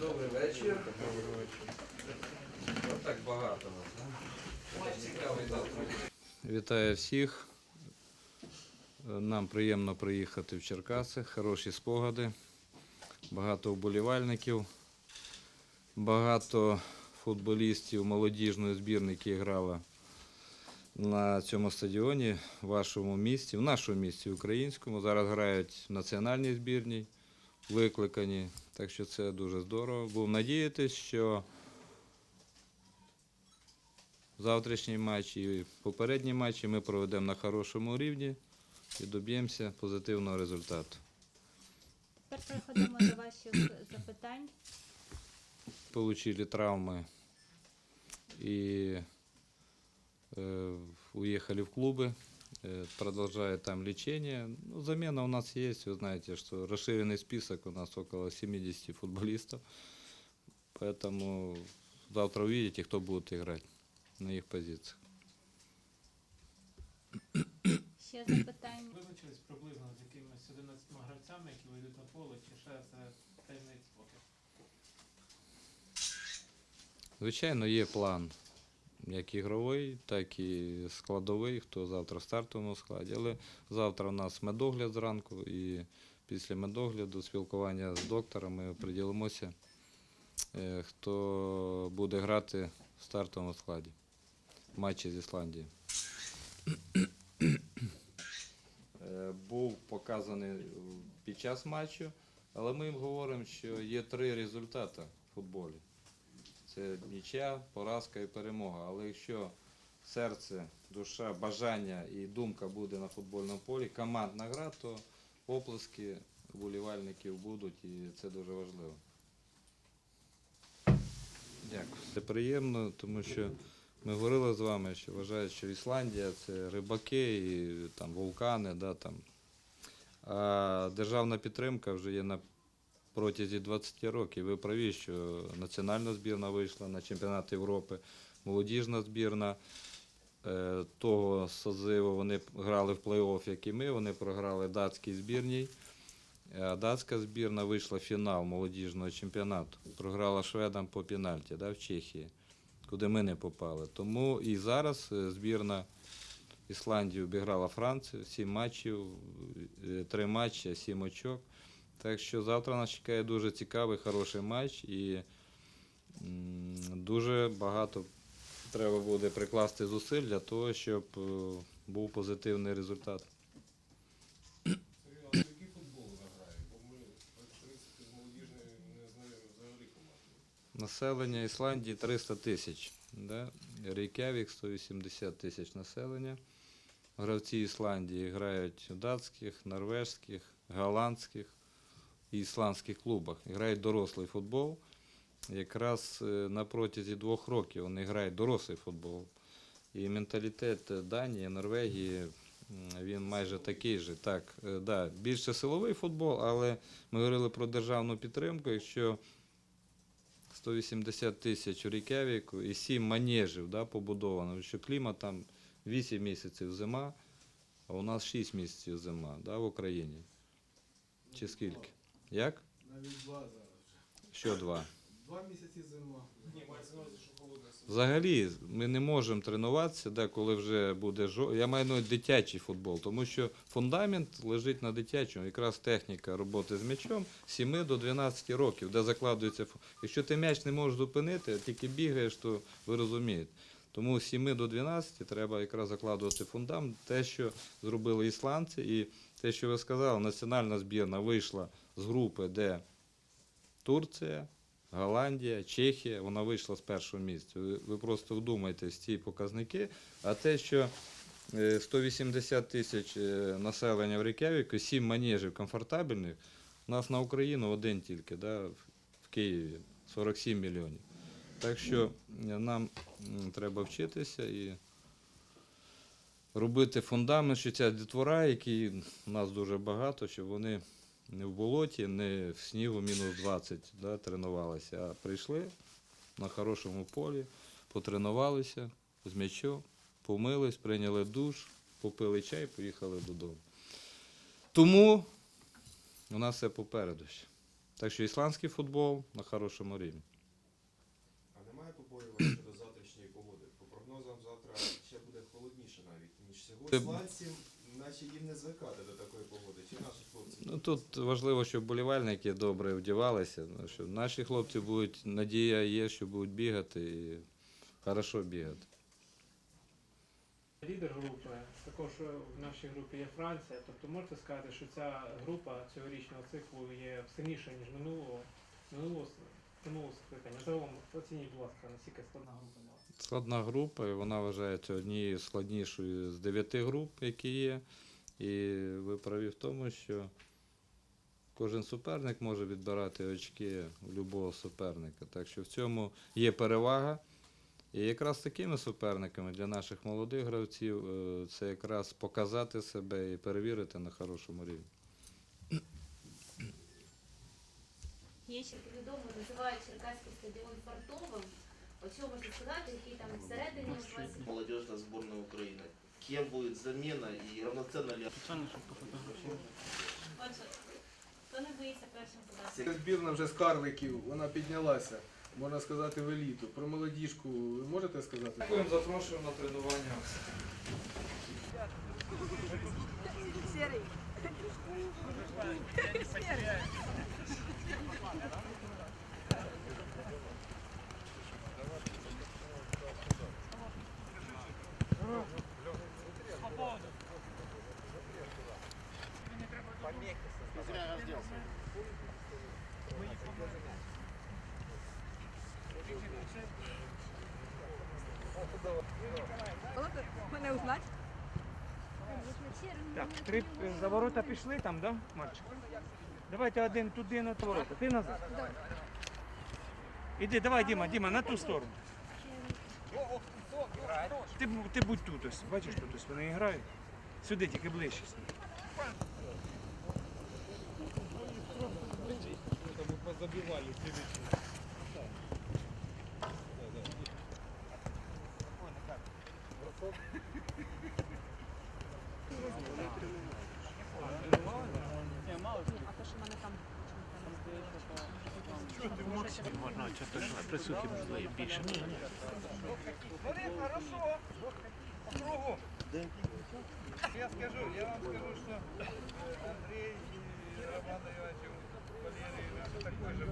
Добрий вечір. Так багато нас? Цікавий. Вітаю всіх. Нам приємно приїхати в Черкаси. Хороші спогади. Багато вболівальників, багато футболістів молодіжної збірної, які грали на цьому стадіоні, в вашому місті, в нашому місті українському. Зараз грають в національній збірній, викликані. Так що це дуже здорово. Був надіятися, що завтрашній матч і попередні матчі ми проведемо на хорошому рівні і доб'ємося позитивного результату. Тепер переходимо до ваших запитань. Получили травмы и э, уехали в клубы, э, продолжают там лечение. Ну, замена у нас есть, вы знаете, что расширенный список у нас около 70 футболистов, поэтому завтра увидите, кто будет играть на их позициях. Ще запитання. Визначились приблизно з якимись 11 гравцями, які вийдуть на поле, чи ще це таємниць поки? Звичайно, є план Як ігровий, так і складовий, хто завтра в стартовому складі. Але завтра у нас медогляд зранку, і після медогляду, спілкування з доктором ми приділимося, е, хто буде грати в стартовому складі в матчі з Ісландією. Е, Був показаний під час матчу, але ми їм говоримо, що є три результати в футболі. Це нічия, поразка і перемога. Але якщо серце, душа, бажання і думка буде на футбольному полі, командна гра, то оплески вболівальників будуть і це дуже важливо. Дякую. Це приємно, тому що ми говорили з вами, що вважають, що Ісландія це рибаки і там вулкани, да, там. а державна підтримка вже є на протязі 20 років. Ви праві, що національна збірна вийшла на чемпіонат Європи, молодіжна збірна. Е, Того созиву вони грали в плей-офф, як і ми, вони програли датській збірній. А датська збірна вийшла в фінал молодіжного чемпіонату. Програла шведам по пенальті да, в Чехії, куди ми не попали. Тому і зараз е, збірна Ісландії обіграла Францію, сім матчів, е, три матчі, сім очок. Так що завтра нас чекає дуже цікавий, хороший матч і дуже багато треба буде прикласти зусиль для того, щоб е, був позитивний результат. В. Населення Ісландії 300 тисяч. Да? Рейкявік 180 тисяч населення. Гравці Ісландії грають у датських, норвежських, голландських і ісландських клубах. Грають дорослий футбол. Якраз е, на протязі двох років вони грають дорослий футбол. І менталітет Данії, Норвегії, він майже такий же. Так, е, да, більше силовий футбол, але ми говорили про державну підтримку. Якщо 180 тисяч у Рікявіку і 7 манежів да, побудовано, що клімат там 8 місяців зима, а у нас 6 місяців зима да, в Україні. Чи скільки? Як? Навіть два зараз. Що два? Два місяці зима. Ні, мається на увазі, що холодна сезон. Взагалі, ми не можемо тренуватися, де, коли вже буде жо... Я маю на увазі дитячий футбол, тому що фундамент лежить на дитячому. Якраз техніка роботи з м'ячом з 7 до 12 років, де закладується. фу- Якщо ти м'яч не можеш зупинити, а тільки бігаєш, то ви розумієте. Тому з 7 до 12 треба якраз закладувати фундамент. Те, що зробили ісландці, і те, що ви сказали, національна збірна вийшла з групи, де Турція, Голландія, Чехія, вона вийшла з першого місця. Ви, просто вдумайтесь ці показники. А те, що е, 180 тисяч е, населення в Рейкявіку, 7 манежів комфортабельних, у нас на Україну один тільки, да, в- в Києві 47 мільйонів. Так що е, нам треба вчитися і робити фундамент, що ця дітвора, які у нас дуже багато, щоб вони не в болоті, не в снігу мінус 20 да, тренувалися, а прийшли на хорошому полі, потренувалися з м'ячом, помились, прийняли душ, попили чай, поїхали додому. Тому у нас все попереду ще. Так що ісландський футбол на хорошому рівні. А немає побоювання щодо завтрашньої погоди? По прогнозам завтра ще буде холодніше навіть, ніж сьогодні. Ісландцям, наче їм не звикати до такої погоди, чи наші хлопці? Ну тут важливо, щоб болівальники добре вдівалися. ну, Що наші хлопці будуть, надія є, що будуть бігати і хорошо бігати. Лідер групи, також в нашій групі є Франція. Тобто можете сказати, що ця група цьогорічного циклу є сильніша, ніж минулого, минулого, минулого скликання. Загалом оцініть, будь ласка, наскільки складна група була. Складна група, і вона вважається однією складнішою з дев'яти груп, які є. І ви праві в тому, що кожен суперник може відбирати очки у будь-якого суперника. Так що в цьому є перевага. І якраз такими суперниками для наших молодих гравців е, це якраз показати себе і перевірити на хорошому рівні. Є ще відомо, називають Черкаський стадіон фартовим. Що можна сказати, який там всередині у вас молодежная сборная Украины. Кем будет замена и равноценно ли Отже, хто не боїться першим задати? Збірна вже з карликів, вона піднялася, можна сказати, в еліту. Про молодіжку ви можете сказати? Дякуємо, запрошуємо на тренування. Мене узнать? Так, три е, за ворота пішли там, да, мальчик? Давайте один туди на ворота. Ти назад. Іди, давай, Діма, Діма, на ту сторону. Ти, ти будь тут ось, бачиш, тут ось вони грають. Сюди тільки ближче. Можна присутні можливо більше. Я скажу, я вам скажу, что э, Андрей и Роман Иванович, Валерий, это такой же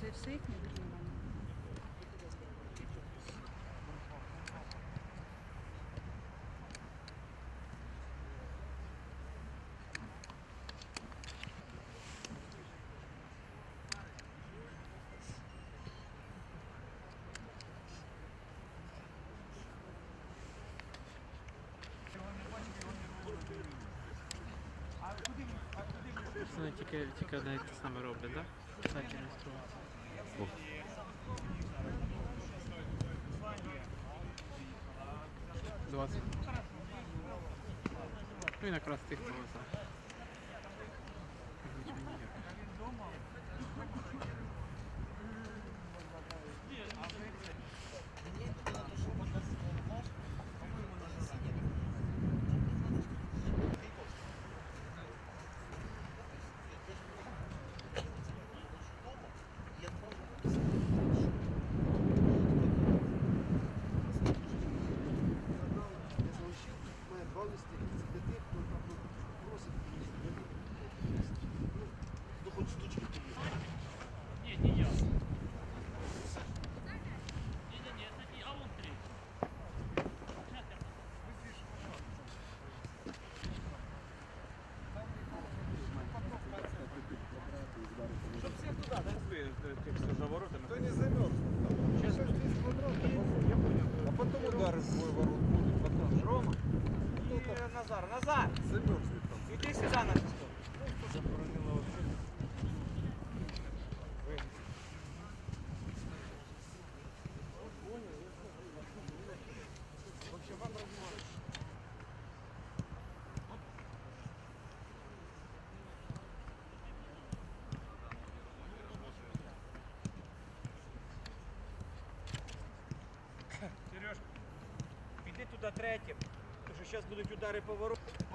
Це все їхнє тренування? Вони тільки, тільки одне те саме роблять, так? Так, реєструватися. 20. Ну і на тих голосах. Нічого ніяк. Щоб всі туди, да, тих, хто за воротами. Кто не замерз. Сейчас здесь квадрат, а потом удары ворот будут, потом. Рома і Назар. Назар! Замерзнет там. Іди сюди на третім, тому що зараз будуть удари по воротам.